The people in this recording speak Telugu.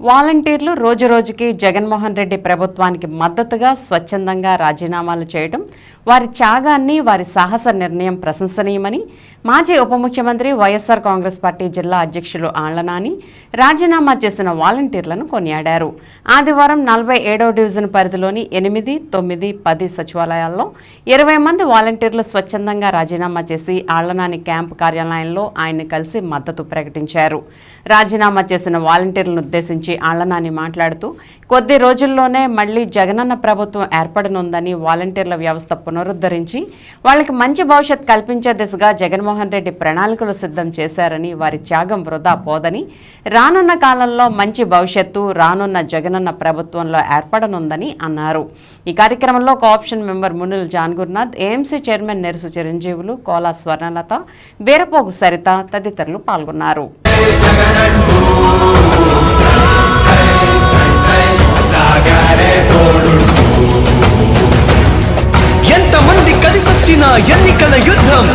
వాలంటీర్లు రోజురోజుకి జగన్మోహన్ రెడ్డి ప్రభుత్వానికి మద్దతుగా స్వచ్ఛందంగా రాజీనామాలు చేయడం వారి త్యాగాన్ని వారి సాహస నిర్ణయం ప్రశంసనీయమని మాజీ ఉప ముఖ్యమంత్రి వైఎస్ఆర్ కాంగ్రెస్ పార్టీ జిల్లా అధ్యక్షులు ఆళ్ళనాని రాజీనామా చేసిన వాలంటీర్లను కొనియాడారు. ఆదివారం నలభై ఏడో డివిజన్ పరిధిలోని ఎనిమిది తొమ్మిది పది సచివాలయాల్లో ఇరవై మంది వాలంటీర్లు స్వచ్ఛందంగా రాజీనామా చేసి ఆళ్ళనాని క్యాంపు కార్యాలయంలో ఆయన్ని కలిసి మద్దతు ప్రకటించారు. రాజీనామా చేసిన వాలంటీర్లను ఉద్దేశించి ఆళ్ళనాని మాట్లాడుతూ కొద్ది రోజుల్లోనే మళ్ళీ జగనన్న ప్రభుత్వం ఏర్పడనుందని వాలంటీర్ల వ్యవస్థ పునరుద్ధరించి వాళ్ళకి మంచి భవిష్యత్ కల్పించే దిశగా జగన్మోహన్ రెడ్డి ప్రణాళికలు సిద్ధం చేశారని వారి త్యాగం వృధా పోదని రానున్న కాలంలో మంచి భవిష్యత్తు రానున్న జగనన్న ప్రభుత్వంలో ఏర్పడనుందని అన్నారు. ఈ కార్యక్రమంలో cooption member Munul Jangurnath AMC chairman Nerusu Chiranjeevulu Kola Swarnalatha Beerapogu Saritha తదితరులు పాల్గొన్నారు. ఎంతమంది కలిసొచ్చిన ఎన్నికల యుద్ధం?